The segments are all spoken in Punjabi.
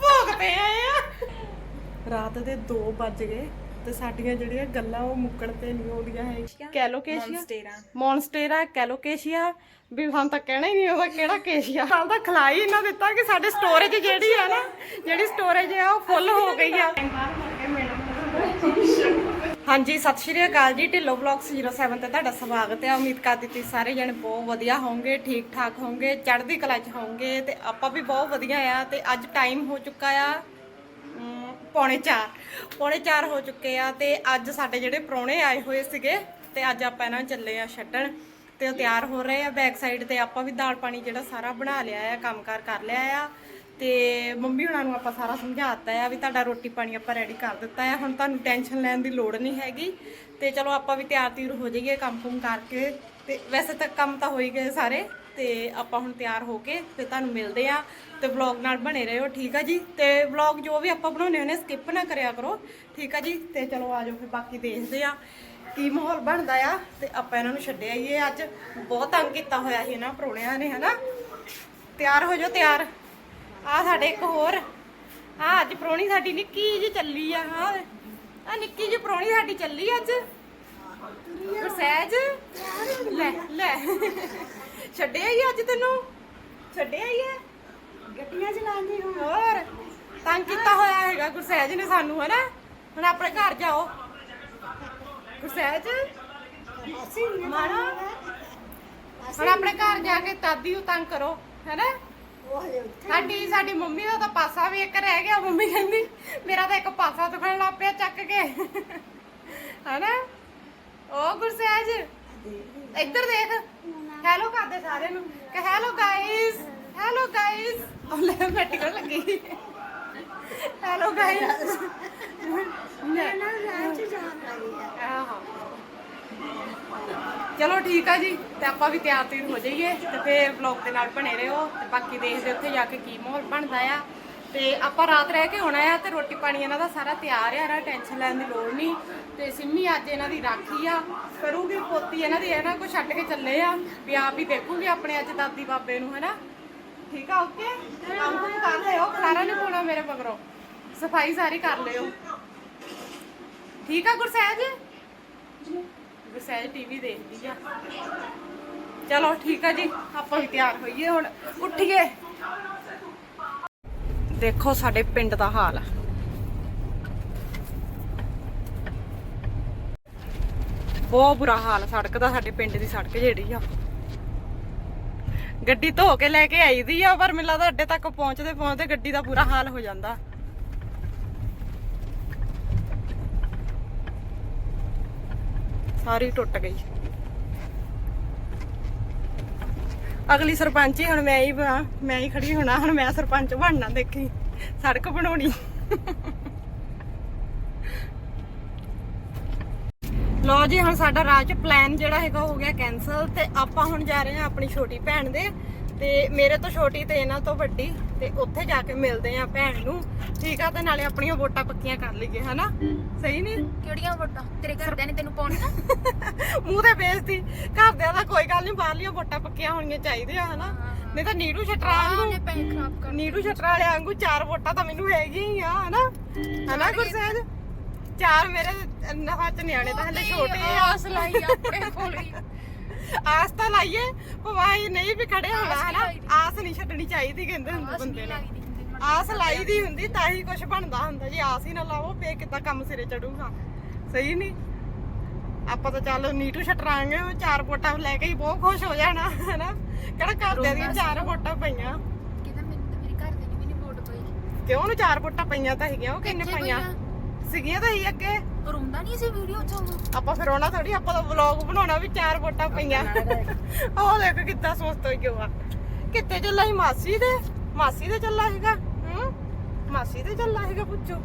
ਭੋਗ ਆਏ ਆ। ਰਾਤ ਦੇ 2 ਵੱਜ ਗਏ ਤੇ ਸਾਡੀਆਂ ਜਿਹੜੀਆਂ ਗੱਲਾਂ ਉਹ ਮੁੱਕਣ ਤੇ ਨਹੀਂ ਆਉਂਦੀਆਂ ਹੈ ਕੈਲੋਕੇਸ਼ੀਆ? ਮੌਨਸਟੇਰਾ। ਕੈਲੋਕੇਸ਼ੀਆ? ਵੀ ਸਾਨੂੰ ਤਾਂ ਕਹਿਣਾ ਹੀ ਨਹੀਂ ਉਹਦਾ ਕਿਹੜਾ ਕੇਸ਼ੀਆ। ਹਾਲ ਤਾਂ ਖਲਾਈ ਇਹਨਾਂ ਦਿੱਤਾ ਕਿ ਸਾਡੇ ਸਟੋਰੇਜ ਜਿਹੜੀ ਆ ਨਾ ਜਿਹੜੀ ਸਟੋਰੇਜ ਆ ਉਹ ਫੁੱਲ ਹੋ ਗਈ ਆ। ਹਾਂਜੀ ਸਤਿ ਸ਼੍ਰੀ ਅਕਾਲ ਜੀ ਢਿੱਲੋ ਬਲੌਗਸ 07 ਤੇ ਤੁਹਾਡਾ ਸਵਾਗਤ ਹੈ। ਉਮੀਦ ਕਰਦੀ ਤੁਸੀਂ ਸਾਰੇ ਜਣੇ ਬਹੁਤ ਵਧੀਆ ਹੋਵੋਗੇ ਠੀਕ ਠਾਕ ਹੋਵੋਗੇ ਚੜ੍ਹਦੀ ਕਲਾ 'ਚ ਹੋਵੋਗੇ ਤੇ ਆਪਾਂ ਵੀ ਬਹੁਤ ਵਧੀਆ ਆ ਤੇ ਅੱਜ ਟਾਈਮ ਹੋ ਚੁੱਕਾ ਆ ਅਮ, ਪੌਣੇ 4 ਪੌਣੇ 4 ਹੋ ਚੁੱਕੇ ਆ ਤੇ ਅੱਜ ਸਾਡੇ ਜਿਹੜੇ ਪ੍ਰਾਹੁਣੇ ਆਏ ਹੋਏ ਸੀਗੇ ਤੇ ਅੱਜ ਆਪਾਂ ਇਹਨਾਂ ਨੂੰ ਚੱਲੇ ਆ ਛੱਡਣ ਤੇ ਉਹ ਤਿਆਰ ਹੋ ਰਹੇ ਆ। ਬੈਕ ਸਾਈਡ ਤੇ ਆਪਾਂ ਵੀ ਦਾਲ ਪਾਣੀ ਜਿਹੜਾ ਸਾਰਾ ਬਣਾ ਲਿਆ ਆ ਕੰਮਕਾਰ ਕਰ ਲਿਆ ਆ ਤੇ ਮੰਮੀ ਹੁਣਾਂ ਨੂੰ ਆਪਾਂ ਸਾਰਾ ਸਮਝਾਤਾ ਆ ਵੀ ਤੁਹਾਡਾ ਰੋਟੀ ਪਾਣੀ ਆਪਾਂ ਰੈਡੀ ਕਰ ਦਿੱਤਾ ਆ। ਹੁਣ ਤੁਹਾਨੂੰ ਟੈਨਸ਼ਨ ਲੈਣ ਦੀ ਲੋੜ ਨਹੀਂ ਹੈਗੀ। ਤੇ ਚਲੋ ਆਪਾਂ ਵੀ ਤਿਆਰ ਤਿਉਰ ਹੋ ਜਾਈਏ ਕੰਮ ਕੁਮ ਕਰਕੇ। ਤੇ ਵੈਸੇ ਤਾਂ ਕੰਮ ਤਾਂ ਹੋ ਹੀ ਗਏ ਸਾਰੇ। ਤੇ ਆਪਾਂ ਹੁਣ ਤਿਆਰ ਹੋ ਕੇ ਤੇ ਤੁਹਾਨੂੰ ਮਿਲਦੇ ਆ ਤੇ ਵਲੌਗ ਨਾਲ ਬਣੇ ਰਹੋ, ਠੀਕ ਆ ਜੀ? ਤੇ ਵਲੌਗ ਜੋ ਵੀ ਆਪਾਂ ਬਣਾਉਣੇ ਹੁੰਦੇ ਸਕਿਪ ਨਾ ਕਰਿਆ ਕਰੋ, ਠੀਕ ਆ ਜੀ? ਤੇ ਚਲੋ ਆਜੋ ਫਿਰ ਬਾਕੀ ਦੇਖਦੇ ਆ ਕੀ ਮਾਹੌਲ ਬਣਦਾ ਆ। ਤੇ ਆਪਾਂ ਇਹਨਾਂ ਨੂੰ ਛੱਡਿਆ ਹੀ ਅੱਜ। ਬਹੁਤ ਤੰਗ ਕੀਤਾ ਹੋਇਆ ਸੀ ਇਹਨਾਂ ਪਰੋਣਿਆਂ ਨੇ, ਹਨਾ? ਤਿਆਰ ਹੋ ਜਾਓ, ਤਿਆਰ। ਆ ਸਾਡੇ ਇੱਕ ਹੋਰ। ਆ ਅੱਜ ਪ੍ਰੋਣੀ ਸਾਡੀ ਨਿੱਕੀ ਜੀ ਚੱਲੀ ਆ ਹਾਂ। ਆ ਨਿੱਕੀ ਜੀ ਪ੍ਰੋਣੀ ਸਾਡੀ ਚੱਲੀ ਅੱਜ। ਗੁਰਸਹਿਜ ਲੈ ਲੈ। ਛੱਡਿਆ ਹੀ ਅੱਜ ਤੈਨੂੰ? ਛੱਡਿਆ ਹੀ ਹੈ ਗੱਡੀਆਂ ਚਲਾਉਂਦੀ ਹੋਰ ਤੰਗ ਕੀਤਾ ਹੋਇਆ ਹੈਗਾ ਗੁਰਸਹਿਜ ਨੇ ਸਾਨੂੰ ਹਨਾ? ਹੁਣ ਆਪਣੇ ਘਰ ਜਾਓ। ਗੁਰਸਹਿਜ ਮਾਣਾ ਹੁਣ ਆਪਣੇ ਘਰ ਜਾ ਕੇ ਦਾਦੀ ਨੂੰ ਤੰਗ ਕਰੋ ਹੈਨਾ? ਸਾਡੀ ਸਾਡੀ ਮੰਮੀ ਦਾ ਤਾਂ ਪਾਸਾ ਵੀ ਇੱਕ ਰਹਿ ਗਿਆ ਮੰਮੀ ਕਹਿੰਦੀ ਮੇਰਾ ਤਾਂ ਇੱਕ ਪਾਸਾ ਦੁਖਣ ਲੱਗ ਪਿਆ ਚੱਕ ਕੇ। ਹਨਾ? ਉਹ ਗੁਰਸਹਿਜ ਇੱਧਰ ਦੇਖ। ਹੈਲੋ ਕਰਦੇ ਸਾਰਿਆਂ ਨੂੰ। ਕਿ ਹੈਲੋ ਗਾਇਸ ਹੈਲੋ ਗਾਇਸ ਉਹ ਲੈ ਮੈਂ ਟਿਕਣ ਲੱਗੀ। ਹੈਲੋ ਗਾਇਸ ਆਹੋ। ਚਲੋ ਠੀਕ ਆ ਜੀ, ਤੇ ਆਪਾਂ ਵੀ ਤਿਆਰ ਤਿਰ ਹੋ ਜਾਈਏ ਤੇ ਫੇਰ ਵਲੌਗ ਦੇ ਨਾਲ ਬਣੇ ਰਹੋ ਤੇ ਬਾਕੀ ਦੇਖਦੇ ਉੱਥੇ ਜਾ ਕੇ ਕੀ ਮਾਹੌਲ ਬਣਦਾ ਆ। ਤੇ ਆਪਾਂ ਰਾਤ ਰਹਿ ਕੇ ਆਉਣਾ ਆ ਤੇ ਰੋਟੀ ਪਾਣੀ ਇਹਨਾਂ ਦਾ ਸਾਰਾ ਤਿਆਰ ਆ ਨਾ ਟੈਨਸ਼ਨ ਲੈਣ ਦੀ ਲੋੜ ਨਹੀਂ। ਤੇ ਸਿੰਮੀ ਅੱਜ ਇਹਨਾਂ ਦੀ ਰਾਖੀ ਆ, ਕਰੂਗੀ ਪੋਤੀ ਇਹਨਾਂ ਦੀ, ਇਹਨਾਂ ਕੋ ਛੱਡ ਕੇ ਚੱਲੇ ਆ। ਵੀ ਆਪ ਹੀ ਦੇਖੂਗੀ ਆਪਣੇ ਅੱਜ ਦਾਦੀ ਬਾਬੇ ਨੂੰ, ਹੈਨਾ? ਠੀਕ ਆ ਓਕੇ ਕੰਮ ਕੁਮ ਕਰ ਲਿਓ ਖਲਾਰਾ ਨਹੀਂ ਪਾਉਣਾ ਮੇਰੇ ਮਗਰੋਂ? ਸਫ਼ਾਈ ਸਾਰੀ ਕਰ ਲਿਓ। ਠੀਕ ਆ ਗੁਰਸਹਿਜ? ਗੁਰਸਹਿਜ ਟੀਵੀ ਦੇਖਦੀ ਆ। ਚਲੋ ਠੀਕ ਆ ਜੀ, ਆਪਾਂ ਵੀ ਤਿਆਰ ਹੋਈਏ ਹੁਣ। ਉੱਠੀਏ। ਦੇਖੋ ਸਾਡੇ ਪਿੰਡ ਦਾ ਹਾਲ। ਬਹੁਤ ਬੁਰਾ ਹਾਲ ਸੜਕ ਦਾ ਸਾਡੇ ਪਿੰਡ ਦੀ ਸੜਕ ਜਿਹੜੀ ਆ। ਗੱਡੀ ਧੋ ਕੇ ਲੈ ਕੇ ਆਈ ਦੀ ਆ, ਪਰ ਮੈਨੂੰ ਲੱਗਦਾ ਅੱਡੇ ਤੱਕ ਪਹੁੰਚਦੇ ਪਹੁੰਚਦੇ ਗੱਡੀ ਦਾ ਬੁਰਾ ਹਾਲ ਹੋ ਜਾਂਦਾ। ਸਾਰੀ ਟੁੱਟ ਗਈ। ਅਗਲੀ ਸਰਪੰਚ ਹੀ ਹੁਣ ਮੈਂ ਹੀ ਬਣਾ ਮੈਂ ਹੀ ਖੜੀ ਹੋਣਾ, ਹੁਣ ਮੈਂ ਸਰਪੰਚ ਬਣਨਾ ਦੇਖੀ, ਸੜਕ ਬਣਾਉਣੀ। ਲੋ ਜੀ, ਹੁਣ ਸਾਡਾ ਰਾਜ ਪਲਾਨ ਜਿਹੜਾ ਹੈਗਾ ਹੋ ਗਿਆ ਕੈਨਸਲ ਤੇ ਆਪਾਂ ਹੁਣ ਜਾ ਰਹੇ ਹਾਂ ਆਪਣੀ ਛੋਟੀ ਭੈਣ ਦੇ, ਤੇ ਮੇਰੇ ਤੋਂ ਛੋਟੀ ਤੇ ਇਹਨਾਂ ਤੋਂ ਵੱਡੀ। ਤੇ ਉੱਥੇ ਜਾ ਕੇ ਮਿਲਦੇ ਆ ਭੈਣ ਨੂੰ। ਠੀਕ ਆ ਤੇ ਨਾਲੇ ਆਪਣੀਆਂ ਵੋਟਾਂ ਪੱਕੀਆਂ ਕਰ ਲਈਏ ਹਨਾ? ਸਹੀ ਨਹੀਂ? ਕਿਹੜੀਆਂ ਵੋਟਾਂ? ਤੇਰੇ ਘਰਦਿਆਂ ਨੇ ਤੈਨੂੰ ਪਾਉਣੀਆਂ ਮੂੰਹ ਤੇ ਬੇਇੱਜ਼ਤੀ। ਘਰਦਿਆਂ ਦਾ ਕੋਈ ਗੱਲ ਨਹੀਂ ਬਾਹਰਲੀਆਂ ਵੋਟਾਂ ਪੱਕੀਆਂ ਹੋਣੀਆਂ ਚਾਹੀਦੀਆਂ ਹਨਾ? ਨਹੀਂ ਤਾਂ ਨੀੜੂ ਛਟਰਾ ਉਹਨੇ ਵਾਂਗੂ ਪੈਸੇ ਖਰਾਬ ਕਰ ਨੀੜੂ ਛਟਰਾ ਵਾਲੇ ਵਾਂਗੂ ਚਾਰ ਵੋਟਾਂ ਤਾਂ ਮੈਨੂੰ ਹੈਗੀਆਂ ਹੀ ਆ ਹਨਾ? ਹਨਾ ਗੁਰਸਹਿਜ? ਚਾਰ ਮੇਰੇ ਚ ਨਿਆਣੇ ਤਾਂ ਹਲੇ ਛੋਟੇ ਆ। ਆਸ ਲਾਈ ਆਪਣੇ ਕੋਲ ਹੀ ਆਸ ਤਾਂ ਲਾਈਏ ਭਵਾਈ ਨਹੀਂ ਵੀ ਖੜੇ ਹੋਣਾ ਹਨਾ? ਦੀ। ਆਸ ਨਹੀਂ ਛੱਡਣੀ ਚਾਹੀਦੀ ਕਹਿੰਦੇ ਹੁੰਦੇ ਬੰਦੇ ਨੇ। ਦੀ ਆਸ ਲਾਈ ਦੀ ਹੁੰਦੀ ਤਾਂ ਹੀ ਕੁਝ ਬਣਦਾ ਹੁੰਦਾ। ਜੇ ਆਸ ਹੀ ਨਾ ਲਾਵੋ ਫੇਰ ਕਿੱਦਾਂ ਕੰਮ ਸਿਰੇ ਚੜੂਗਾ? ਸਹੀ ਨਹੀਂ? ਆਪਾਂ ਤਾਂ ਚੱਲ ਨੀਟੂ ਛਟਰਾਂਗੇ ਉਹ ਚਾਰ ਵੋਟਾਂ ਲੈ ਕੇ ਹੀ ਬਹੁਤ ਖੁਸ਼ ਹੋ ਜਾਣਾ ਹਨਾ? ਕਿਹੜਾ ਘਰਦਿਆਂ ਦੀਆਂ ਚਾਰ ਵੋਟਾਂ ਪਈਆਂ? ਕਹਿੰਦਾ ਮੇਰੇ ਘਰਦਿਆਂ ਨੇ ਵੀ ਨਹੀਂ ਵੋਟ ਪਾਈ। ਕਿਉਂ ਉਹਨੂੰ ਚਾਰ ਵੋਟਾਂ ਪਈਆਂ ਤਾਂ ਹੈਗੀਆਂ ਉਹ ਕਿੰਨੇ ਪਈਆਂ? ਸੀਗੀਆਂ ਤਾਂ ਹੀ ਅੱਗੇ ਰੋਂਦਾ ਨਹੀਂ ਸੀ ਵੀਡੀਓ ਚ ਉਹ। ਆਪਾਂ ਫਿਰ ਉਹਨਾਂ ਥੋੜੀ ਆਪਾਂ ਤਾਂ ਵਲੌਗ ਬਣਾਉਣਾ ਵੀ ਚਾਰ ਵੋਟਾਂ ਪਈਆਂ। ਉਹ ਦੇਖ ਕਿੱਦਾਂ ਸੁਸਤ ਹੋਈ ਗਿਆ ਕਿੱਥੇ ਚੱਲਾ ਸੀ? ਮਾਸੀ ਦੇ? ਮਾਸੀ ਦੇ ਚੱਲਾ ਸੀਗਾ? ਹੂੰ? ਮਾਸੀ ਦੇ ਚੱਲਾ ਸੀਗਾ ਪੁੱਛੋ।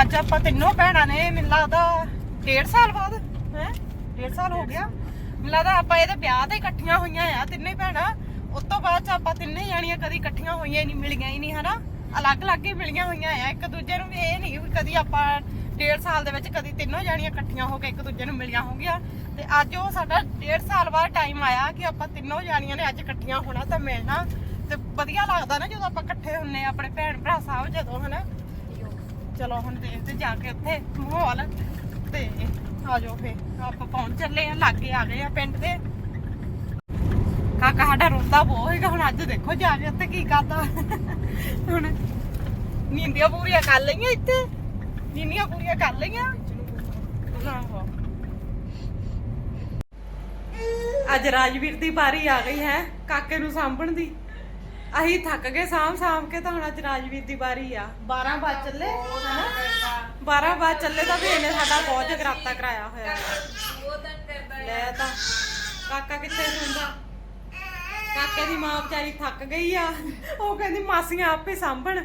ਅੱਜ ਆਪਾਂ ਤਿੰਨੋਂ ਭੈਣਾਂ ਨੇ ਮੈਨੂੰ ਲੱਗਦਾ ਡੇਢ ਸਾਲ ਬਾਅਦ ਹੈ? ਡੇਢ ਸਾਲ ਹੋ ਗਿਆ। ਮੈਨੂੰ ਲੱਗਦਾ ਆਪਾਂ ਇਹਦੇ ਵਿਆਹ ਤੇ ਇਕੱਠੀਆਂ ਹੋਈਆਂ ਆ ਤਿੰਨੇ ਭੈਣਾਂ। ਉਸ ਤੋਂ ਬਾਅਦ ਚ ਆਪਾਂ ਤਿੰਨੇ ਜਾਣੀਆਂ ਕਦੀ ਇਕੱਠੀਆਂ ਹੋਈਆਂ ਹੀ ਨਹੀਂ ਮਿਲੀਆਂ ਹੀ ਨਹੀਂ ਹਨਾ? ਅਲੱਗ-ਅਲੱਗ ਹੀ ਮਿਲੀਆਂ ਹੋਈਆਂ ਆ। ਇੱਕ ਦੂਜੇ ਨੂੰ ਵੀ ਇਹ ਨਹੀਂ ਵੀ ਕਦੀ ਆਪਾਂ ਡੇਢ ਸਾਲ ਦੇ ਵਿੱਚ ਕਦੀ ਤਿੰਨੋਂ ਜਾਣੀਆਂ ਇਕੱਠੀਆਂ ਹੋ ਕੇ ਇੱਕ ਦੂਜੇ ਨੂੰ ਮਿਲੀਆਂ ਹੋਗੀਆਂ ਤੇ ਅੱਜ ਉਹ ਸਾਡਾ ਡੇਢ ਸਾਲ ਬਾਅਦ ਟਾਈਮ ਆਇਆ ਕਿ ਆਪਾਂ ਤਿੰਨੋਂ ਜਾਣੀਆਂ ਨੇ ਅੱਜ ਇਕੱਠੀਆਂ ਹੋਣਾ ਤਾਂ ਮਿਲਣਾ। ਤੇ ਵਧੀਆ ਲੱਗਦਾ ਨਾ ਜਦੋਂ ਆਪਾਂ ਇਕੱਠੇ ਹੁੰਨੇ ਆ, ਆਪਣੇ ਭੈਣ ਭਰਾ ਸਾਹਿਬ ਜਦੋਂ, ਹਨਾ? ਚਲੋ, ਹੁਣ ਦੇਖਦੇ ਜਾ ਕੇ ਉੱਥੇ ਮਾਹੌਲ ਤੇ ਆ ਜਾਓ ਫੇ ਆਪਾਂ ਪਹੁੰਚ ਚੱਲੇ ਆ, ਲਾਗੇ ਆ ਗਏ ਆ ਪਿੰਡ ਦੇ। ਕਾਕਾ ਸਾਡਾ ਰੋਂਦਾ ਬਹੁਤ ਹੈਗਾ ਹੁਣ ਅੱਜ ਦੇਖੋ ਜਾ ਕੇ ਉੱਥੇ ਕੀ ਕਰਦਾ। ਹੁਣ ਨੀਂਦੀਆਂ ਪੂਰੀਆਂ ਕਰ ਲਈਆਂ ਇੱਥੇ। ਨੀਂਦੀਆਂ ਪੂਰੀਆਂ ਕਰ ਲਈਆਂ। ਅੱਜ ਰਾਜਵੀਰ ਦੀ ਵਾਰੀ ਆ ਗਈ ਹੈ ਕਾਕੇ ਨੂੰ ਸਾਂਭਣ ਦੀ। ਅਸੀਂ ਥੱਕ ਗਏ ਸਾਂਭ ਸਾਂਭ ਕੇ ਤਾਂ ਹੁਣ ਅੱਜ ਰਾਜਵੀਰ ਦੀ ਵਾਰੀ ਆ। 12 ਵਜੇ ਚੱਲੇ? ਹਨਾ 12 ਵਜੇ ਚੱਲੇ ਤਾਂ ਵੀ ਇਹਨੇ ਸਾਡਾ ਬਹੁਤ ਜਗਰਾਤਾ ਕਰਾਇਆ ਹੋਇਆ। ਹੈ ਲੈ ਤਾਂ। ਕਾਕਾ ਕਿੱਥੇ ਸੁਣਦਾ ਕਾਕੇ ਦੀ ਮਾਂ ਵਿਚਾਰੀ ਥੱਕ ਗਈ ਆ। ਉਹ ਕਹਿੰਦੀ ਮਾਸੀਆਂ ਆਪੇ ਸਾਂਭਣ।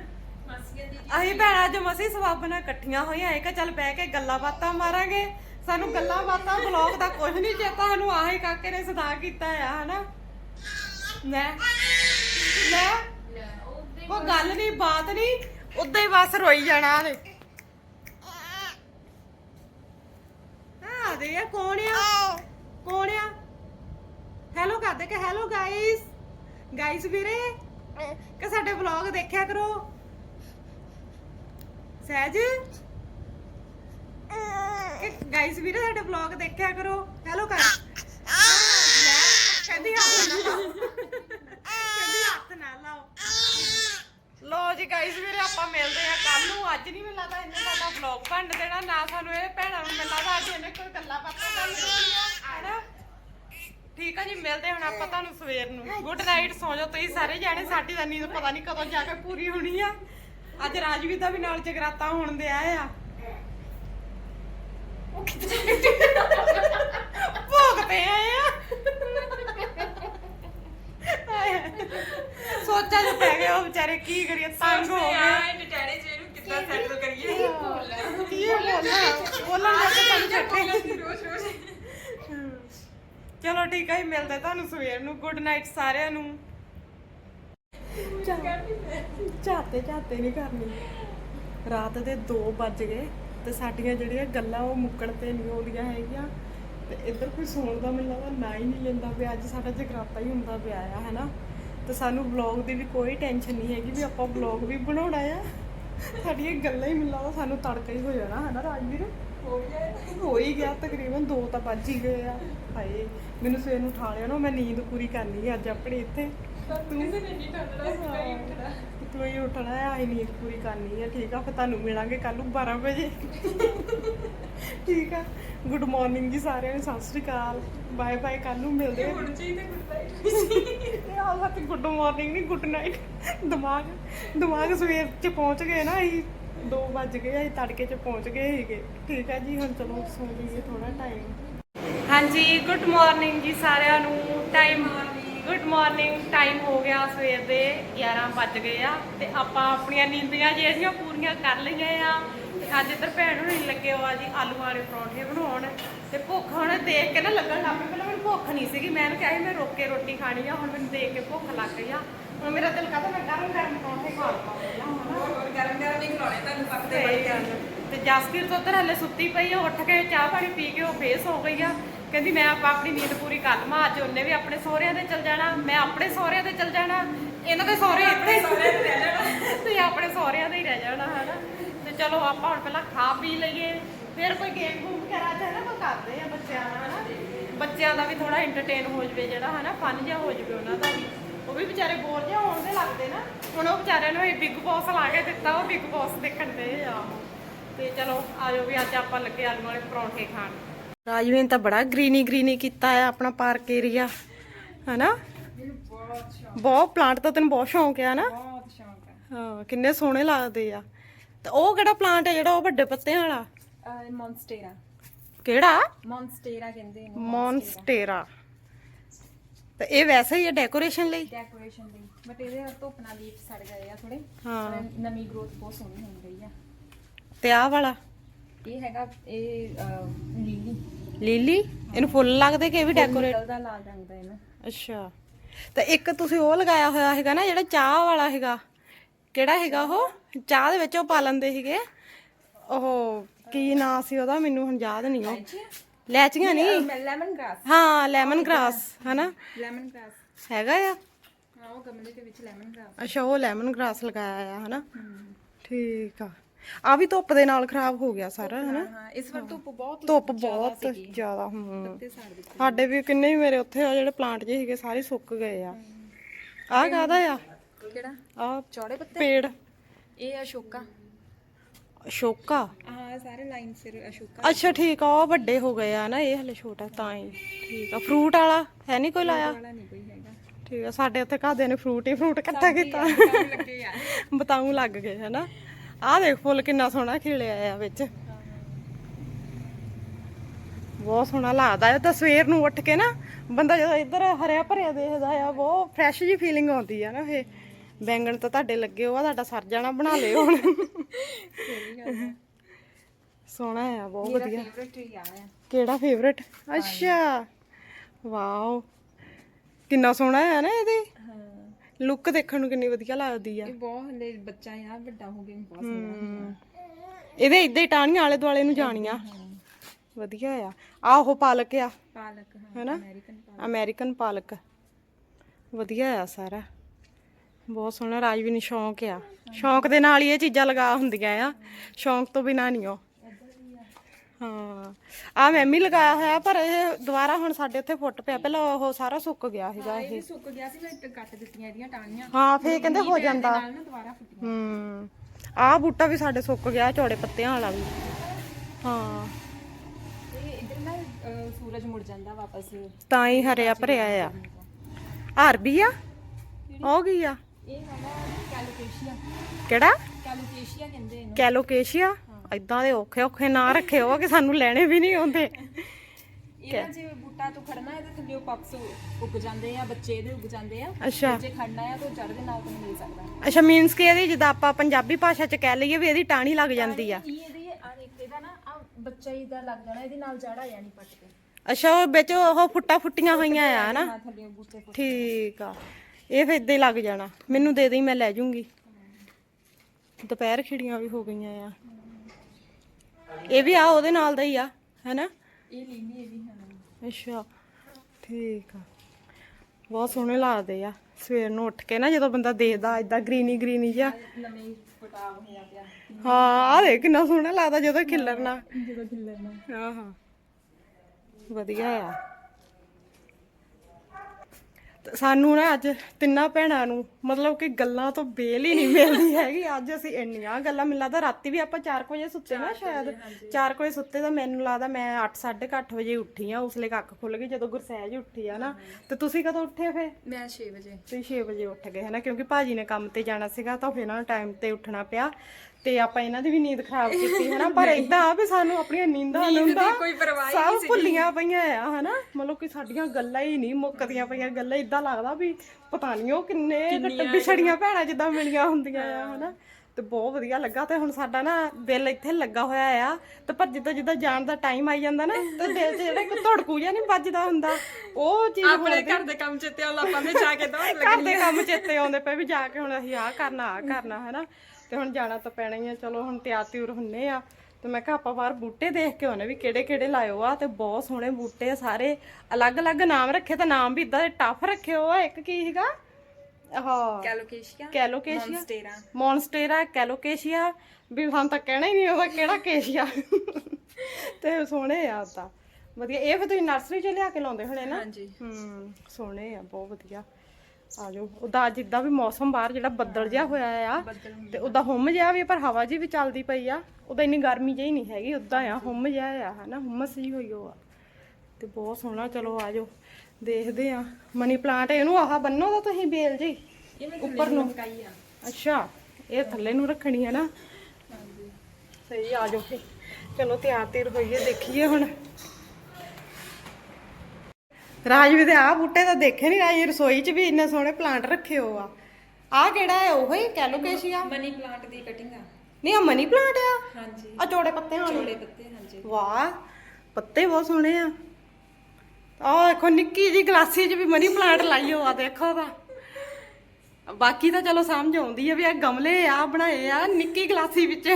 ਅਸੀਂ ਭੈਣਾਂ ਅੱਜ ਮਸੀ ਸਵਾਬ ਨਾਲ ਇਕੱਠੀਆਂ ਹੋਈਆਂ ਇਹ ਕਿ ਚੱਲ ਬਹਿ ਕੇ ਗੱਲਾਂ ਬਾਤਾਂ ਮਾਰਾਂਗੇ। ਸਾਨੂੰ ਗੱਲਾਂ ਬਾਤਾਂ ਬਲੌਗ ਦਾ ਕੁਝ ਨਹੀਂ ਚੇਤਾ ਸਾਨੂੰ ਆਹੀ ਕਾਕੇ ਨੇ ਸਦਾ ਕੀਤਾ ਆ ਹਨਾ? ਲੈ ਲੈ ਉਹ ਗੱਲ ਨਹੀਂ ਬਾਤ ਨਹੀਂ ਉਦਾਂ ਹੀ ਬਸ ਰੋਈ ਜਾਣਾ ਆਲੇ ਆ ਦੇ ਆ ਕੌਣ ਆ? ਕੌਣ ਆ? ਹੈਲੋ ਕਰਦੇ ਕਿ ਹੈਲੋ ਗਾਇਸ ਗਾਇਸ ਵੀਰੇ ਕਿ ਸਾਡੇ ਵਲੌਗ ਦੇਖਿਆ ਕਰੋ। ਸਹਿਜ? ਗਾਇਸ ਵੀਰੇ ਸਾਡੇ ਵਲੌਗ ਦੇਖਿਆ ਕਰੋ। ਹੈਲੋ ਕਰ ਲੈ, ਕਹਿੰਦੀ ਹੱਥ ਨਾ ਲਾਓ। ਕਹਿੰਦੀ ਹੱਥ ਨਾ ਲਾਓ। ਲੋ ਜੀ ਗਾਇਸ ਵੀਰੇ ਆਪਾਂ ਮਿਲਦੇ ਆ ਕੱਲ ਨੂੰ। ਅੱਜ ਨਹੀਂ ਮੈਨੂੰ ਲੱਗਦਾ ਇਹਨੇ ਸਾਡਾ ਵਲੌਗ ਬਣ ਦੇਣਾ ਨਾ ਸਾਨੂੰ ਇਹ ਭੈਣਾਂ ਨੂੰ ਮੈਨੂੰ ਲੱਗਦਾ ਅੱਜ ਇਹਨੇ ਕੋਈ ਗੱਲਾਂ ਬਾਤਾਂ ਕਰਨੀਆਂ ਹੈਨਾ? ਠੀਕ ਆ ਜੀ ਮਿਲਦੇ ਹੁਣ ਆਪਾਂ ਤੁਹਾਨੂੰ ਸਵੇਰ ਨੂੰ। ਗੁੱਡ ਨਾਈਟ ਸੌ ਜਾਓ ਤੁਸੀਂ ਸਾਰੇ ਜਾਣੇ ਸਾਡੀ ਤਾਂ ਨੀਂਦ ਪਤਾ ਨਹੀਂ ਕਦੋਂ ਜਾ ਕੇ ਪੂਰੀ ਹੋਣੀ ਆ। ਅੱਜ ਰਾਜਵੀਰ ਦਾ ਵੀ ਨਾਲ ਜਗਰਾਤਾ ਹੋਣ ਦੇ ਆਏ ਆ। ਭੋਗਦੇ ਆਏ ਆ। ਸੋਚਾਂ ਚ ਪੈ ਗਏ ਉਹ ਵਿਚਾਰੇ ਕੀ ਕਰੀਏ ਤੰਗ ਹੋ ਗਏ ਕਿੱਦਾਂ ਸੈਟਲ ਕਰੀਏ। ਕੀ ਬੋਲਣਾ ਬੋਲਣ ਦਾ ਤਾਂ ਸਾਨੂੰ ਛੱਡੇ ਰੋਜ਼ ਰੋਜ਼। ਚਲੋ ਠੀਕ ਹੈ ਮਿਲਦੇ ਤੁਹਾਨੂੰ ਸਵੇਰ ਨੂੰ। ਗੁੱਡ ਨਾਈਟ ਸਾਰਿਆਂ ਨੂੰ। ਚਾਤੇ ਚਾਤੇ ਨਹੀਂ ਕਰਨੀ। ਰਾਤ ਦੇ 2 ਵੱਜ ਗਏ ਤੇ ਸਾਡੀਆਂ ਜਿਹੜੀਆਂ ਗੱਲਾਂ ਉਹ ਮੁੱਕਣ ਤੇ ਨਹੀਂ ਆਉਂਦੀਆਂ ਹੈਗੀਆਂ। ਤੇ ਇੱਧਰ ਕੋਈ ਸੌਣ ਦਾ ਮੈਨੂੰ ਲੱਗਦਾ ਨਾ ਹੀ ਨਹੀਂ ਲੈਂਦਾ ਪਿਆ। ਅੱਜ ਸਾਡਾ ਜਗਰਾਤਾ ਹੀ ਹੁੰਦਾ ਪਿਆ ਆ, ਹੈਨਾ? ਤੇ ਸਾਨੂੰ ਵਲੌਗ ਦੀ ਵੀ ਕੋਈ ਟੈਨਸ਼ਨ ਨਹੀਂ ਹੈਗੀ ਵੀ ਆਪਾਂ ਵਲੌਗ ਵੀ ਬਣਾਉਣਾ ਆ। ਸਾਡੀਆਂ ਗੱਲਾਂ ਹੀ ਮੈਨੂੰ ਲੱਗਦਾ ਸਾਨੂੰ ਤੜਕਾ ਹੀ ਹੋ ਜਾਣਾ, ਹੈਨਾ ਰਾਜਵੀਰ? ਹੋ ਗਿਆ। ਹੋ ਹੀ ਗਿਆ ਤਕਰੀਬਨ 2 ਤਾਂ ਵੱਜ ਹੀ ਗਏ ਆ। ਹਾਏ ਮੈਨੂੰ ਸਵੇਰ ਨੂੰ ਉਠਾ ਲਿਆ ਨਾ ਮੈਂ ਨੀਂਦ ਪੂਰੀ ਕਰਨੀ ਹੈ ਅੱਜ ਆਪਣੀ ਇੱਥੇ। ਕਿਸੇ ਨੇ ਨਹੀਂ ਉੱਠਣਾ। ਤੂੰ ਹੀ ਉੱਠਣਾ ਹੈ ਆਹੀ ਨੀਂਦ ਪੂਰੀ ਕਰਨੀ ਹੈ ਠੀਕ ਆ ਫਿਰ ਤੁਹਾਨੂੰ ਮਿਲਾਂਗੇ ਕੱਲ ਨੂੰ 12 ਵਜੇ। ਠੀਕ ਆ ਗੁੱਡ ਮਾਰਨਿੰਗ ਜੀ ਸਾਰਿਆਂ ਨੂੰ ਸਤਿ ਸ੍ਰੀ ਅਕਾਲ। ਬਾਏ ਬਾਏ ਕੱਲ ਨੂੰ ਮਿਲਦੇ ਹਾਂ ਹੁਣ ਚਾਹੀਦਾ ਗੁੱਡ ਨਾਈਟ ਇਹ ਆ ਸੱਚ ਗੁੱਡ ਮਾਰਨਿੰਗ ਨਹੀਂ ਗੁੱਡ ਨਾਈਟ ਦਿਮਾਗ ਦਿਮਾਗ ਸਵੇਰ ਚ ਪਹੁੰਚ ਗਏ ਨਾ ਅਸੀਂ 2 ਵੱਜ ਗਏ ਅਸੀਂ ਤੜਕੇ ਚ ਪਹੁੰਚ ਗਏ ਸੀਗੇ। ਠੀਕ ਹੈ ਜੀ ਹੁਣ ਚਲੋ ਸੌ ਜਾਈਏ ਥੋੜਾ ਟਾਈਮ ਹਾਂਜੀ ਗੁੱਡ ਮਾਰਨਿੰਗ ਜੀ ਸਾਰਿਆਂ ਨੂੰ। ਟਾਈਮ ਗੁੱਡ ਮਾਰਨਿੰਗ ਟਾਈਮ ਹੋ ਗਿਆ ਸਵੇਰ ਦੇ 11 ਵੱਜ ਗਏ ਆ। ਤੇ ਆਪਾਂ ਆਪਣੀਆਂ ਨੀਂਦੀਆਂ ਜਿਹੜੀਆਂ ਪੂਰੀਆਂ ਕਰ ਲਈਆਂ ਆ ਤੇ ਅੱਜ ਇੱਧਰ ਭੈਣ ਨੂੰ ਨਹੀਂ ਲੱਗੇ ਹੋ ਆ ਜੀ ਆਲੂ ਵਾਲੇ ਪਰੌਂਠੇ ਬਣਾਉਣ। ਤੇ ਭੁੱਖ ਹੁਣ ਦੇਖ ਕੇ ਨਾ ਲੱਗਣ ਲੱਗ ਪਈ ਪਹਿਲਾਂ ਮੈਨੂੰ ਭੁੱਖ ਨਹੀਂ ਸੀਗੀ। ਮੈਂ ਕਿਹਾ ਸੀ ਮੈਂ ਰੋਕ ਕੇ ਰੋਟੀ ਖਾਣੀ ਆ ਹੁਣ ਮੈਨੂੰ ਦੇਖ ਕੇ ਭੁੱਖ ਲੱਗ ਗਈ ਆ। ਹੁਣ ਮੇਰਾ ਦਿਲ ਕਰਦਾ ਮੈਂ ਗਰਮ ਗਰਮ ਪਰੌਂਠੇ ਖਾ ਲਵਾਂ। ਗਰਮ ਗਰਮ ਪੱਕਦੇ ਆ। ਤੇ ਤੋਂ ਉੱਧਰ ਹਲੇ ਸੁੱਤੀ ਪਈ ਆ ਉੱਠ ਕੇ ਚਾਹ ਪਾਣੀ ਪੀ ਕੇ ਉਹ ਫੇਸ ਹੋ ਗਈ ਆ। ਕਹਿੰਦੀ ਮੈਂ ਆਪ ਆਪਣੀ ਨੀਂਦ ਪੂਰੀ ਕਰ ਲਵਾਂ ਅੱਜ ਉਹਨੇ ਵੀ ਆਪਣੇ ਸਹੁਰਿਆਂ ਦੇ ਚਲ ਜਾਣਾ ਮੈਂ ਆਪਣੇ ਸਹੁਰਿਆਂ ਦੇ ਚਲ ਜਾਣਾ ਇਹਨਾਂ ਦੇ ਸਹੁਰੇ ਇੱਥੇ ਸਹੁਰਿਆਂ ਦੇ ਰਹਿ ਜਾਣਾ। ਤੇ ਆਪਣੇ ਸਹੁਰਿਆਂ ਦੇ ਹੀ ਰਹਿ ਜਾਣਾ ਹਨਾ? ਤੇ ਚਲੋ ਆਪਾਂ ਹੁਣ ਪਹਿਲਾਂ ਖਾ ਪੀ ਲਈਏ ਫਿਰ ਕੋਈ ਗੇਮ ਗੂਮ ਵਗੈਰਾ ਤੇ ਨਾ ਕੋਈ ਕਰਦੇ ਆ ਬੱਚਿਆਂ ਨਾਲ ਹਨਾ? ਬੱਚਿਆਂ ਦਾ ਵੀ ਥੋੜਾ ਐਂਟਰਟੇਨ ਹੋ ਜਵੇ ਜਿਹੜਾ ਹਨਾ? ਫਨ ਜਿਹਾ ਹੋ ਜਵੇ ਉਹਨਾਂ ਦਾ ਵੀ। ਉਹ ਵੀ ਵਿਚਾਰੇ ਬੋਰ ਜਿਹਾ ਹੋਣ ਦੇ ਲੱਗਦੇ ਨਾ। ਹੁਣ ਉਹ ਵਿਚਾਰਿਆਂ ਨੂੰ ਇਹ ਬਿਗ ਬੌਸ ਲਾ ਕੇ ਦਿੱਤਾ ਉਹ ਬਿਗ ਬੌਸ ਦੇਖਣ ਦੇ ਆ। ਤੇ ਚਲੋ ਆਜੋ ਵੀ ਅੱਜ ਆਪਾਂ ਲੱਗੇ ਆਲੂ ਵਾਲੇ ਪਰੌਂਠੇ ਖਾਣ। ਰਾਜਵੀਨ ਤਾਂ ਬੜਾ ਗ੍ਰੀਨੀ ਗ੍ਰੀਨੀ ਕੀਤਾ ਆ ਆਪਣਾ ਪਾਰਕ ਏਰੀਆ ਹਨਾ? ਬਹੁਤ ਪਲਾਂਟ ਤਾਂ ਤੈਨੂੰ ਬਹੁਤ ਸ਼ੌਂਕ ਆ ਨਾ ਬਹੁਤ ਸ਼ੌਂਕ ਹੈ ਹਾਂ ਕਿੰਨੇ ਸੋਹਣੇ ਲੱਗਦੇ ਆ। ਤੇ ਉਹ ਕਿਹੜਾ ਪਲਾਂਟ ਹੈ ਜਿਹੜਾ ਉਹ ਵੱਡੇ ਪੱਤਿਆਂ ਵਾਲਾ? ਮੌਨਸਟੇਰਾ ਕਿਹੜਾ? ਮੌਨਸਟੇਰਾ ਕਹਿੰਦੇ ਇਹਨੂੰ ਮੌਨਸਟੇਰਾ ਤੇ ਇਹ ਵੈਸੇ ਹੀ ਹੈ ਡੈਕੋਰੇਸ਼ਨ ਲਈ? ਡੈਕੋਰੇਸ਼ਨ ਲਈ। ਬਟ ਇਹਦੇ ਧੁੱਪ ਨਾਲ ਲੀਫ ਸੜ ਗਏ ਆ ਥੋੜੇ ਹਾਂ। ਨਵੀਂ ਗਰੋਥ ਬਹੁਤ ਸੋਹਣੀ ਹੋ ਗਈ ਆ। ਤੇ ਆਹ ਵਾਲਾ? ਇਹ ਹੈਗਾ ਇਹ ਲੀਲੀ। ਲੀਲੀ? ਇਹਨੂੰ ਫੁੱਲ ਲੱਗਦੇ ਕਿ ਇਹ ਵੀ ਡੈਕੋਰੇਟ ਨਿਕਲਦਾ ਲਾਲ ਰੰਗ ਦਾ ਇਹਨੂੰ। ਅੱਛਾ। ਤੇ ਇੱਕ ਤੁਸੀਂ ਉਹ ਲਗਾਇਆ ਹੋਇਆ ਹੈਗਾ ਨਾ ਜਿਹੜਾ ਚਾਹ ਵਾਲਾ ਹੈਗਾ। ਕਿਹੜਾ ਹੈਗਾ ਉਹ? ਚਾਹ ਦੇ ਵਿੱਚ ਉਹ ਪਾ ਲੈਂਦੇ ਸੀਗੇ। ਉਹ ਕੀ ਨਾਂ ਸੀ ਉਹਦਾ? ਮੈਨੂੰ ਹੁਣ ਯਾਦ ਨਹੀਂ ਉਹ। ਲੈਚੀਆਂ ਨਹੀਂ ਲੈਮਨ ਗ੍ਰਾਸ ਹਾਂ ਲੈਮਨ ਗ੍ਰਾਸ ਹਨਾ? ਲੈਮਨ ਗ੍ਰਾਸ ਹੈਗਾ ਆ? ਹਾਂ ਉਹ ਗਮਲੇ ਦੇ ਵਿੱਚ ਲੈਮਨ ਗ੍ਰਾਸ ਅੱਛਾ ਉਹ ਲੈਮਨ ਗ੍ਰਾਸ ਲਗਾਇਆ ਆ ਹਨਾ? ਠੀਕ ਆ। ਆ ਵੀ ਧੁੱਪ ਦੇ ਨਾਲ ਖਰਾਬ ਹੋ ਗਿਆ ਸਾਰਾ ਹਨਾ? ਹਾਂ ਇਸ ਵਾਰ ਧੁੱਪ ਬਹੁਤ ਧੁੱਪ ਬਹੁਤ ਜ਼ਿਆਦਾ ਹੂੰ। ਤੇ ਸਾੜ ਦਿੱਤੀ ਸਾਡੇ ਵੀ ਕਿੰਨੇ ਹੀ ਮੇਰੇ ਉੱਥੇ ਆ ਜਿਹੜੇ ਪਲਾਂਟ ਜਿਹੇ ਸੀਗੇ ਸਾਰੇ ਸੁੱਕ ਗਏ ਆ। ਆਹ ਕਾਹਦਾ ਆ? ਕਿਹੜਾ? ਆ ਚੌੜੇ ਪੱਤੇ? ਪੇੜ। ਇਹ ਅਸ਼ੋਕਾ ਸ਼ੋਕਾ। ਹਾਂ ਸਾਰੇ ਲਾਈਨ ਸਿਰ ਅਸ਼ੋਕਾ। ਅੱਛਾ ਠੀਕ ਆ ਉਹ ਵੱਡੇ ਹੋ ਗਏ ਆ ਨਾ ਇਹ ਹਲੇ ਛੋਟਾ ਤਾਂ ਹੀ। ਠੀਕ ਆ ਫਰੂਟ ਵਾਲਾ? ਹੈ ਨਹੀਂ ਕੋਈ ਲਾਇਆ? ਵਾਲਾ ਨਹੀਂ ਕੋਈ ਹੈਗਾ। ਠੀਕ ਆ ਸਾਡੇ ਉੱਥੇ ਘਰਦਿਆਂ ਨੇ ਫਰੂਟ ਹੀ ਫਰੂਟ ਇਕੱਠਾ ਕੀਤਾ। ਲੱਗੇ ਆ ਬਤਾਉ ਲੱਗ ਗਏ ਹਨਾ ਆਹ ਦੇਖ ਫੁੱਲ ਕਿੰਨਾ ਸੋਹਣਾ ਖਿੜਿਆ ਆ ਵਿੱਚ। ਬਹੁਤ ਸੋਹਣਾ ਲੱਗਦਾ ਹੈ ਤਾਂ ਸਵੇਰ ਨੂੰ ਉੱਠ ਕੇ ਨਾ ਬੰਦਾ ਜਦੋਂ ਇੱਧਰ ਹਰਿਆ ਭਰਿਆ ਦੇਖਦਾ ਆ ਬਹੁਤ ਫਰੈਸ਼ ਜੀ ਫੀਲਿੰਗ ਆਉਂਦੀ ਆ ਨਾ ਇਹ। ਬੈਂਗਣ ਤਾਂ ਤੁਹਾਡੇ ਲੱਗੇ ਹੋਆ ਤੁਹਾਡਾ ਸਰ ਜਾਣਾ ਬਣਾ ਲਿਓ ਹੁਣ। ਸੋਹਣਾ ਆ ਬਹੁਤ ਵਧੀਆ। ਫੇਵਰਟ ਆ ਕਿਹੜਾ ਫੇਵਰਟ ਅੱਛਾ। ਵਾਓ। ਕਿੰਨਾ ਸੋਹਣਾ ਹੈ ਨਾ ਇਹਦੀ। ਹਾਂ। ਲੁੱਕ ਦੇਖਣ ਨੂੰ ਕਿੰਨੀ ਵਧੀਆ ਲੱਗਦੀ ਆ। ਇਹ ਬਹੁਤ ਹਲੇ ਬੱਚਾ ਆ ਵੱਡਾ ਹੋ ਗਿਆ ਬਹੁਤ ਸੋਹਣਾ ਇਹਦੇ ਇਦਾਂ ਹੀ ਟਾਹਣੀਆਂ ਆਲੇ ਦੁਆਲੇ ਨੂੰ ਜਾਣੀਆਂ। ਵਧੀਆ ਆ। ਆ ਉਹ ਪਾਲਕ ਆ। ਪਾਲਕ ਹਾਂ ਹੈਨਾ? ਅਮਰੀਕਨ ਪਾਲਕ। ਵਧੀਆ ਆ ਸਾਰਾ। ਬਹੁਤ ਸੋਹਣਾ ਰਾਜਵੀ ਨੂੰ ਸ਼ੌਂਕ ਆ। ਸ਼ੌਂਕ ਦੇ ਨਾਲ ਹੀ ਇਹ ਚੀਜ਼ਾਂ ਲਗਾ ਹੁੰਦੀਆਂ ਆ। ਸ਼ੌਂਕ ਤੋਂ ਬਿਨਾ ਨਹੀਂ ਉਹ। ਹਾਂ। ਆ ਮੈਂ ਵੀ ਲਗਾਇਆ ਹੋਇਆ ਪਰ ਇਹ ਦੁਬਾਰਾ ਹੁਣ ਸਾਡੇ ਉੱਥੇ ਫੁੱਟ ਪਿਆ। ਪਹਿਲਾਂ ਉਹ ਸਾਰਾ ਸੁੱਕ ਗਿਆ ਸੀਗਾ ਇਹ ਇਹ। ਸੁੱਕ ਗਿਆ ਸੀ ਮੈਂ ਇੱਕ ਕੱਟ ਦਿੱਤੀਆਂ ਇਹਦੀਆਂ ਟਾਹਣੀਆਂ। ਹਾਂ ਫੇਰ ਕਹਿੰਦੇ ਹੋ ਜਾਂਦਾ। ਨਾਲ ਨਾ ਦੁਬਾਰਾ ਫੁੱਟੀਆਂ। ਹੂੰ। ਆਹ ਬੂਟਾ ਵੀ ਸਾਡੇ ਸੁੱਕ ਗਿਆ ਚੌੜੇ ਪੱਤਿਆਂ ਵਾਲਾ ਵੀ। ਹਾਂ। ਇਹ ਇਧਰ ਨਾ ਅਹ, ਸੂਰਜ ਮੁੜ ਜਾਂਦਾ ਵਾਪਸ। ਤਾਂ ਹੀ ਹਰਿਆ ਭਰਿਆ ਆ। ਅਰਬੀ ਆ? ਉਹ ਕੀ ਆ? ਇਹ ਹੈਗਾ ਕੈਲੋਕੇਸ਼ੀਆ। ਕਿਹੜਾ? ਕੈਲੋਕੇਸ਼ੀਆ ਕਹਿੰਦੇ ਇਹਨੂੰ। ਕੈਲੋਕੇਸ਼ੀਆ? ਇਦਾਂ ਦੇ ਔਖੇ ਔਖੇ ਨਾਂ ਰੱਖੇ ਹੋ ਕਿ ਸਾਨੂੰ ਲੈਣੇ ਵੀ ਨਹੀਂ ਆਉਂਦੇ। ਇਹਦਾ ਜੇ ਬੂਟਾ ਤੋਂ ਖੜਨਾ ਇਹਦੇ ਥੱਲੇ ਉਹ ਪਕਸ ਉੱਗ ਜਾਂਦੇ ਆ ਬੱਚੇ ਇਹਦੇ ਉੱਗ ਜਾਂਦੇ ਆ। ਅੱਛਾ। ਜੇ ਖੜਨਾ ਆ ਤਾਂ ਜੜ ਦੇ ਨਾਲ ਤੁਹਾਨੂੰ ਮਿਲ ਸਕਦਾ। ਅੱਛਾ ਮੀਨਸ ਕਿ ਇਹਦੀ ਜਿੱਦਾਂ ਆਪਾਂ ਪੰਜਾਬੀ ਭਾਸ਼ਾ ਚ ਕਹਿ ਲਈਏ ਵੀ ਇਹਦੀ ਟਾਣੀ ਲੱਗ ਜਾਂਦੀ ਆ। ਇਹ ਇਹਦੀ ਆ ਇੱਕ ਇਹਦਾ ਨਾ ਆ ਬੱਚਾ ਇਹਦਾ ਲੱਗ ਜਾਣਾ ਇਹਦੇ ਨਾਲ ਜੜ ਆ ਜਾਣੀ ਪੱਟ ਕੇ। ਅੱਛਾ ਉਹ ਵਿੱਚ ਉਹ ਫੁੱਟਾ ਫੁੱਟੀਆਂ ਹੋਈਆਂ ਆ ਨਾ ਆ ਥੱਲੇ ਬੂਟੇ ਫੁੱਟ। ਠੀਕ ਆ। ਇਹ ਫਿਰ ਇਦਾਂ ਹੀ ਲੱਗ ਜਾਣਾ। ਮੈਨੂੰ ਦੇ ਦੇਈ ਮੈਂ ਲੈ ਜੂੰਗੀ। ਦੁਪਹਿਰ ਖਿੜੀਆਂ ਵੀ ਹੋ ਗਈਆਂ ਆ। ਇਹ ਵੀ ਆ ਉਹਦੇ ਨਾਲ ਦਾ ਹੀ ਆ ਹੈਨਾ? ਇਹ ਲੈਣੀ ਇਹ ਵੀ ਹਾਂ ਅੱਛਾ ਠੀਕ ਆ। ਬਹੁਤ ਸੋਹਣੇ ਲੱਗਦੇ ਆ। ਸਵੇਰ ਨੂੰ ਉੱਠ ਕੇ ਨਾ ਜਦੋਂ ਬੰਦਾ ਦੇਖਦਾ ਇਦਾਂ ਗ੍ਰੀਨੀ ਗ੍ਰੀਨੀ ਜਿਹਾ। ਹਾਂ ਆ ਦੇ ਕਿੰਨਾ ਸੋਹਣਾ ਲੱਗਦਾ ਜਦੋਂ ਖਿਲਰਨਾ। ਜਦੋਂ ਖਿਲਰਨਾ। ਹਾਂ ਹਾਂ। ਵਧੀਆ ਆ। ਸਾਨੂੰ ਨਾ ਅੱਜ ਤਿੰਨਾਂ ਭੈਣਾਂ ਨੂੰ ਮਤਲਬ ਕਿ ਗੱਲਾਂ ਤੋਂ ਬੇਲ ਹੀ ਨਹੀਂ ਮਿਲਦੀ ਹੈਗੀ। ਅੱਜ ਅਸੀਂ ਇੰਨੀਆਂ ਗੱਲਾਂ ਮੈਨੂੰ ਲੱਗਦਾ ਰਾਤੀ ਵੀ ਆਪਾਂ 4 ਵਜੇ ਸੁੱਤੇ ਨਾ ਸ਼ਾਇਦ। 4 ਵਜੇ ਸੁੱਤੇ ਤਾਂ ਮੈਨੂੰ ਲੱਗਦਾ ਮੈਂ 8 ਅੱਠ ਵਜੇ ਉੱਠੀ ਆ ਉਸਲੇ ਕੱਖ ਖੁੱਲ ਗਈ ਜਦੋਂ ਗੁਰਸਹਿਜ ਉੱਠੀ ਆ ਨਾ। ਤੇ ਤੁਸੀਂ ਕਦੋਂ ਉੱਠੇ ਫੇ ਮੈਂ 6 ਵਜੇ। ਤੁਸੀਂ 6 ਵਜੇ ਉੱਠ ਗਏ ਹਨਾ? ਕਿਉਂਕਿ ਭਾਜੀ ਨੇ ਕੰਮ ਤੇ ਜਾਣਾ ਸੀਗਾ ਤਾਂ ਫਿਰ ਇਹਨਾਂ ਨੂੰ ਟਾਈਮ ਤੇ ਉੱਠਣਾ ਪਿਆ। ਤੇ ਆਪਾਂ ਇਹਨਾਂ ਦੀ ਵੀ ਨੀਂਦ ਖਰਾਬ ਕੀਤੀ ਹਨਾ? ਪਰ ਇਦਾਂ ਆ ਵੀ ਸਾਨੂੰ ਆਪਣੀਆਂ ਨੀਂਦਾਂ ਨੂੰ ਤਾਂ ਕੋਈ ਪਰਵਾਹ ਹੀ ਸਭ ਭੁੱਲੀਆਂ ਪਈਆਂ ਆ ਹਨਾ? ਮਤਲਬ ਕਿ ਸਾਡੀਆਂ ਗੱਲਾਂ ਹੀ ਨਹੀਂ ਮੁੱਕਦੀਆਂ ਪਈਆਂ ਗੱਲਾਂ ਇਦਾਂ ਲੱਗਦਾ ਵੀ ਪਤਾ ਨਹੀਂ ਉਹ ਕਿੰਨੇ ਵਿਛੜੀਆਂ ਭੈਣਾਂ ਜਿੱਦਾਂ ਮਿਲੀਆਂ ਹੁੰਦੀਆਂ ਆ ਹਨਾ? ਤੇ ਬਹੁਤ ਵਧੀਆ ਲੱਗਾ ਤੇ ਹੁਣ ਸਾਡਾ ਨਾ ਦਿਲ ਇੱਥੇ ਲੱਗਾ ਹੋਇਆ ਆ ਤੇ ਪਰ ਜਿੱਦਾਂ ਜਿੱਦਾਂ ਜਾਣ ਦਾ ਟਾਈਮ ਆਈ ਜਾਂਦਾ ਨਾ ਤੇ ਦਿਲ 'ਚ ਜਿਹੜਾ ਇੱਕ ਧੜਕੂ ਜਿਹਾ ਨਹੀਂ ਵੱਜਦਾ ਹੁੰਦਾ ਉਹ ਚੀਜ਼ ਆਪਣੇ ਘਰ ਦੇ ਕੰਮ ਚਿੱਤੇ ਵਾਲਾ ਆਪਾਂ ਨੇ ਜਾ ਕੇ ਦੋ ਘਰ ਦੇ ਕੰਮ ਚੇਤੇ ਆਉਂਦੇ ਪਏ ਵੀ ਜਾ ਕੇ ਹੁਣ ਅਸੀਂ ਆਹ ਕਰਨਾ ਆਹ ਕਰਨਾ ਹੈਨਾ? ਤੇ ਹੁਣ ਜਾਣਾ ਤਾਂ ਪੈਣਾ ਹੀ ਆ। ਚਲੋ ਹੁਣ ਤਿਆਰ ਤਿਉਰ ਹੁੰਨੇ ਆ। ਤੇ ਮੈਂ ਕਿਹਾ ਆਪਾਂ ਬਾਹਰ ਬੂਟੇ ਦੇਖ ਕੇ ਆਉਣੇ ਵੀ ਕਿਹੜੇ ਕਿਹੜੇ ਲਾਇਓ ਆ ਤੇ ਬਹੁਤ ਸੋਹਣੇ ਬੂਟੇ ਆ ਸਾਰੇ। ਅਲੱਗ-ਅਲੱਗ ਨਾਮ ਰੱਖੇ ਤਾਂ ਨਾਮ ਵੀ ਇਦਾਂ ਦੇ ਟਫ ਰੱਖੇ ਹੋ ਆ। ਇੱਕ ਕੀ ਸੀਗਾ? ਹਾਂ ਕੈਲੋਕੇਸ਼ੀਆ ਕੈਲੋਕੇਸ਼ੀਆ। ਮੌਨਸਟੇਰਾ। ਮੌਨਸਟੇਰਾ ਕੈਲੋਕੇਸ਼ੀਆ। ਵੀ ਸਾਨੂੰ ਤਾਂ ਕਹਿਣਾ ਹੀ ਨਹੀਂ ਉਹਦਾ ਕਿਹੜਾ ਕੇਸ਼ੀਆ। ਤੇ ਸੋਹਣੇ ਆ ਤਾਂ। ਵਧੀਆ ਇਹ ਫਿਰ ਤੁਸੀਂ ਨਰਸਰੀ ਚ ਲਿਆ ਕੇ ਲਾਉਂਦੇ ਹੋਣੇ ਨਾ? ਹਾਂਜੀ। ਹੂੰ ਸੋਹਣੇ ਆ ਬਹੁਤ ਵਧੀਆ। ਆ ਜਾਓ ਉਹਦਾ ਜਿੱਦਾਂ ਵੀ ਮੌਸਮ ਬਾਹਰ ਜਿਹੜਾ ਬੱਦਲ ਜਿਹਾ ਹੋਇਆ ਆ ਤੇ ਉਹਦਾ ਹੁੰਮ ਜਿਹਾ ਵੀ ਪਰ ਹਵਾ ਜੀ ਵੀ ਚੱਲਦੀ ਪਈ ਆ। ਉਹਦਾ ਇੰਨੀ ਗਰਮੀ ਜਿਹੀ ਨਹੀਂ ਹੈਗੀ ਉਦਾਂ ਆ ਹੁੰਮ ਜਿਹਾ ਆ ਹਨਾ? ਹੁਮਸ ਜੀ ਹੋਈ ਉਹ ਆ। ਤੇ ਬਹੁਤ ਸੋਹਣਾ ਚਲੋ ਆ ਜਾਓ ਦੇਖਦੇ ਆ। ਮਨੀ ਪਲਾਂਟ ਇਹਨੂੰ ਆਹ ਬੰਨੋ ਤਾਂ ਤੁਸੀਂ ਬੇਲ ਜੀ ਉੱਪਰ ਨੂੰ। ਅੱਛਾ ਇਹ ਥੱਲੇ ਨੂੰ ਰੱਖਣੀ ਹੈ ਨਾ। ਸਹੀ ਆ ਜਾਓ ਚਲੋ ਤਿਆਰ ਤਿਰ ਹੋਈਏ ਦੇਖੀਏ ਹੁਣ। ਰਾਜਵੀ ਦੇ ਆ ਬੂਟੇ ਤਾਂ ਦੇਖੇ ਨਹੀਂ ਰਾਜੀ ਰਸੋਈ 'ਚ ਵੀ ਇੰਨੇ ਸੋਹਣੇ ਪਲਾਂਟ ਰੱਖੇ ਹੋ ਆ। ਆ ਕਿਹੜਾ ਹੈ? ਉਹ ਹੀ ਕੈਲੋਕੇਸ਼ੀਆ ਮਨੀ ਪਲਾਂਟ ਦੀ ਕਟਿੰਗ ਆ। ਨਹੀਂ ਆ ਮਨੀ ਪਲਾਂਟ ਆ? ਹਾਂਜੀ। ਆ ਚੌੜੇ ਪੱਤਿਆਂ ਵਾਲੇ। ਛੋਟੇ ਪੱਤੇ ਹਾਂਜੀ। ਵਾਹ ਪੱਤੇ ਬਹੁਤ ਸੋਹਣੇ ਆ। ਆਹ ਦੇਖੋ ਨਿੱਕੀ ਜੀ ਗਲਾਸੀ 'ਚ ਵੀ ਮਨੀ ਪਲਾਂਟ ਲਾਈ ਹੋ ਆ ਦੇਖੋ ਤਾਂ। ਬਾਕੀ ਤਾਂ ਚਲੋ ਸਮਝ ਆਉਂਦੀ ਆ ਵੀ ਇਹ ਗਮਲੇ ਆ ਬਣਾਏ ਆ ਨਿੱਕੀ ਗਲਾਸੀ ਵਿੱਚ।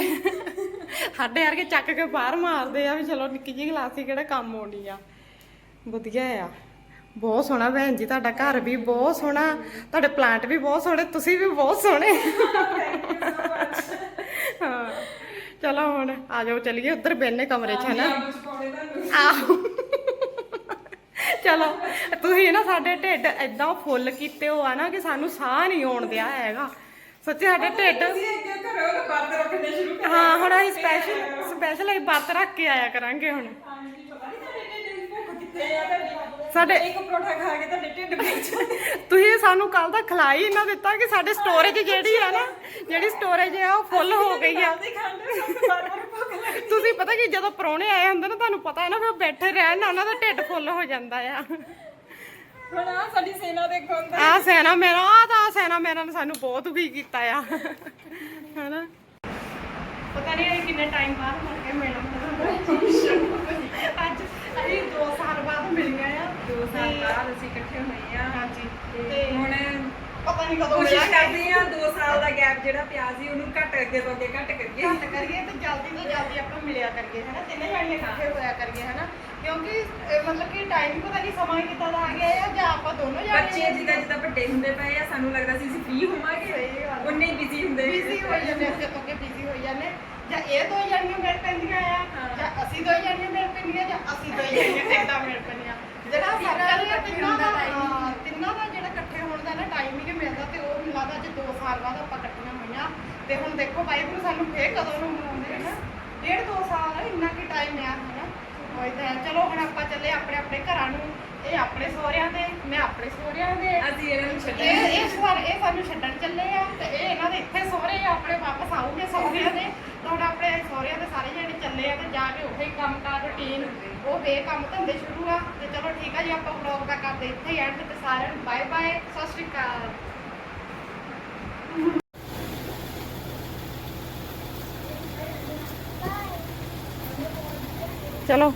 ਸਾਡੇ ਵਰਗੇ ਚੱਕ ਕੇ ਬਾਹਰ ਮਾਰਦੇ ਆ ਵੀ ਚਲੋ ਨਿੱਕੀ ਜਿਹੀ ਗਲਾਸੀ ਕਿਹੜਾ ਕੰਮ ਆਉਣੀ ਆ। ਵਧੀਆ ਆ। ਬਹੁਤ ਸੋਹਣਾ ਭੈਣ ਜੀ ਤੁਹਾਡਾ ਘਰ ਵੀ ਬਹੁਤ ਸੋਹਣਾ ਤੁਹਾਡੇ ਪਲਾਂਟ ਵੀ ਬਹੁਤ ਸੋਹਣੇ ਤੁਸੀਂ ਵੀ ਬਹੁਤ ਸੋਹਣੇ। ਹਾਂ ਚਲੋ ਹੁਣ ਆ ਜਾਓ ਚਲੀਏ ਉੱਧਰ ਬੈਨੇ ਕਮਰੇ 'ਚ ਹਨਾ? ਆਹੋ ਚਲੋ ਤੁਸੀਂ ਨਾ ਸਾਡੇ ਢਿੱਡ ਐਦਾਂ ਫੁੱਲ ਕੀਤੇ ਹੋ ਆ ਨਾ ਕਿ ਸਾਨੂੰ ਸਾਹ ਨਹੀਂ ਆਉਣ ਦਿਆ ਹੈਗਾ। ਸੱਚੀ ਸਾਡੇ ਢਿੱਡ ਹਾਂ ਹੁਣ ਅਸੀਂ ਸਪੈਸ਼ਲ ਸਪੈਸ਼ਲ ਅਸੀਂ ਵਰਤ ਰੱਖ ਕੇ ਆਇਆ ਕਰਾਂਗੇ ਹੁਣ। ਸਾਡੇ ਇੱਕ ਪਰੋਠਾ ਖਾ ਕੇ ਤੁਹਾਡੇ ਢਿੱਡ ਵਿੱਚ ਤੁਸੀਂ ਸਾਨੂੰ ਕੱਲ ਦਾ ਖਿਲਾਈ ਇਹਨਾਂ ਦਿੱਤਾ ਕਿ ਸਾਡੇ ਸਟੋਰੇਜ ਜਿਹੜੀ ਆ ਨਾ ਜਿਹੜੀ ਸਟੋਰੇਜ ਆ ਉਹ ਫੁੱਲ ਹੋ ਗਈ ਆ। ਤੁਸੀਂ ਪਤਾ ਕਿ ਜਦੋਂ ਪਰੌਣੇ ਆਏ ਹੁੰਦੇ ਨਾ ਤੁਹਾਨੂੰ ਪਤਾ ਹੈ ਨਾ ਉਹ ਬੈਠੇ ਰਹਿਣ ਨਾਲ ਉਹਨਾਂ ਦਾ ਢਿੱਡ ਫੁੱਲ ਹੋ ਜਾਂਦਾ ਆ। ਹੁਣ ਆ ਸਾਡੀ ਸੇਨਾ ਆ। ਮੇਰਾ ਆ ਤਾਂ ਸੈਨਾ ਮੇਰਾ ਨੇ ਸਾਨੂੰ ਬਹੁਤ ਦੁਖੀ ਕੀਤਾ ਆ। ਹਨਾ? ਪਤਾ ਨਹੀਂ ਕਿੰਨੇ ਟਾਈਮ ਬਾਅਦ ਮਿਲ ਕੇ ਮਿਲਣ। ਅਸੀਂ 2 ਸਾਲ ਬਾਅਦ ਮਿਲੀਆਂ ਆ। ਦੋ ਸਾਲ ਬਾਅਦ ਅਸੀਂ ਇਕੱਠੇ ਹੋਏ ਆ। ਹਾਂਜੀ। ਤੇ ਹੁਣ ਪਤਾ ਨਹੀਂ ਕਦੋਂ ਕੋਸ਼ਿਸ਼ ਕਰਦੇ ਆ 2 ਸਾਲ ਦਾ ਗੈਪ ਜਿਹੜਾ ਪਿਆ ਸੀ ਉਹਨੂੰ ਘੱਟ ਅੱਗੇ ਤੋਂ ਅੱਗੇ ਘੱਟ ਕਰੀਏ। ਘੱਟ ਕਰੀਏ ਤੇ ਜਲਦੀ ਤੋਂ ਜਲਦੀ ਆਪਾਂ ਮਿਲਿਆ ਕਰੀਏ ਹਨਾ? ਤਿੰਨੇ ਜਾਣੇ ਇਕੱਠੇ ਹੋਇਆ ਕਰੀਏ ਹਨਾ? ਕਿਉਂਕਿ ਅਹ, ਮਤਲਬ ਕਿ ਟਾਈਮ ਪਤਾ ਨਹੀਂ ਸਮਾਂ ਕਿੱਦਾਂ ਦਾ ਆ ਗਿਆ ਆ ਜਾਂ ਆਪਾਂ ਦੋਨੋਂ ਜਾਣੇ ਬੱਚੇ ਜਿੱਦਾਂ ਜਿੱਦਾਂ ਵੱਡੇ ਹੁੰਦੇ ਪਏ ਆ ਸਾਨੂੰ ਲੱਗਦਾ ਸੀ ਅਸੀਂ ਫ੍ਰੀ ਹੋਵਾਂਗੇ ਸਹੀ ਗੱਲ। ਉਨੇ ਹੀ ਬਿਜ਼ੀ ਹੁੰਦੇ ਬਿਜ਼ੀ ਹੋ ਜਾਂਦੇ ਅੱਗੇ ਤੋਂ ਅੱਗੇ ਬਿਜ਼ੀ ਹੋ ਜਾਂਦੇ ਜਾਂ ਇਹ ਦੋ ਜਾਣੀਆਂ ਮਿਲ ਪੈਂਦੀਆਂ ਆ ਜਾਂ ਅਸੀਂ ਦੋ ਜਾਣੀਆਂ ਮਿਲ ਪੈਂਦੀਆਂ ਜਾਂ ਅਸੀਂ ਦੋ ਜਾਣੀਆਂ ਏਦਾਂ ਮਿਲ ਪੈਂਦੀਆਂ। ਜਿਹੜਾ ਸਾਡਾ ਇਹ ਤਿੰਨਾਂ ਦਾ ਹਾਂ, ਤਿੰਨਾਂ ਦਾ ਜਿਹੜਾ ਇਕੱਠੇ ਹੋਣ ਦਾ ਨਾ ਟਾਈਮ ਹੀ ਨਹੀਂ ਮਿਲਦਾ ਤੇ ਉਹ ਮੈਨੂੰ ਲੱਗਦਾ ਅੱਜ 2 ਸਾਲ ਬਾਅਦ ਆਪਾਂ ਇਕੱਠੀਆਂ ਹੋਈਆਂ ਤੇ ਹੁਣ ਦੇਖੋ ਵਾਹਿਗੁਰੂ ਸਾਨੂੰ ਫੇਰ ਕਦੋਂ ਨੂੰ ਮਿਲਾਉਂਦੇ ਨਾ ਡੇਢ ਦੋ ਸਾਲ ਇੰਨਾ ਕੀ ਟਾਈਮ ਆ ਹਨਾ? ਹੋਈ ਤਾਂ। ਚਲੋ ਹੁਣ ਆਪਾਂ ਚੱਲੇ ਆਪਣੇ ਆਪਣੇ ਘਰਾਂ ਨੂੰ ਇਹ ਆਪਣੇ ਸਹੁਰਿਆਂ ਦੇ ਮੈਂ ਆਪਣੇ ਸਹੁਰਿਆਂ ਦੇ। ਅਸੀਂ ਇਹਨਾਂ ਨੂੰ ਇਹ ਛੱਡਿਆ ਇਸ ਵਾਰ ਇਹ ਸਾਨੂੰ ਛੱਡਣ ਚੱਲੇ ਆ ਤੇ ਇਹ ਇਹਨਾਂ ਦੇ ਇੱਥੇ ਸਹੁਰੇ ਆ ਆਪਣੇ ਵਾਪਸ ਆਉਗੇ ਸਹੁਰਿਆਂ ਦੇ। ਤਾਂ ਹੁਣ ਆਪਣੇ ਸਹੁਰਿਆਂ ਦੇ ਸਾਰੇ ਜਣੇ ਚੱਲੇ ਆ ਤੇ ਜਾ ਕੇ ਉੱਥੇ ਕੰਮ ਕਾਰ ਰੁਟੀਨ ਉਹ ਵੇ ਕੰਮ ਧੰਦੇ ਸ਼ੁਰੂ ਆ। ਤੇ ਚਲੋ ਠੀਕ ਆ ਜੀ ਆਪਾਂ ਵਲੌਗ ਦਾ ਕਰਦੇ ਇੱਥੇ ਐਂਡ ਤੇ ਸਾਰਿਆਂ ਨੂੰ ਬਾਏ ਬਾਏ ਸਤਿ ਸ਼੍ਰੀ ਅਕਾਲ। ਚਲੋ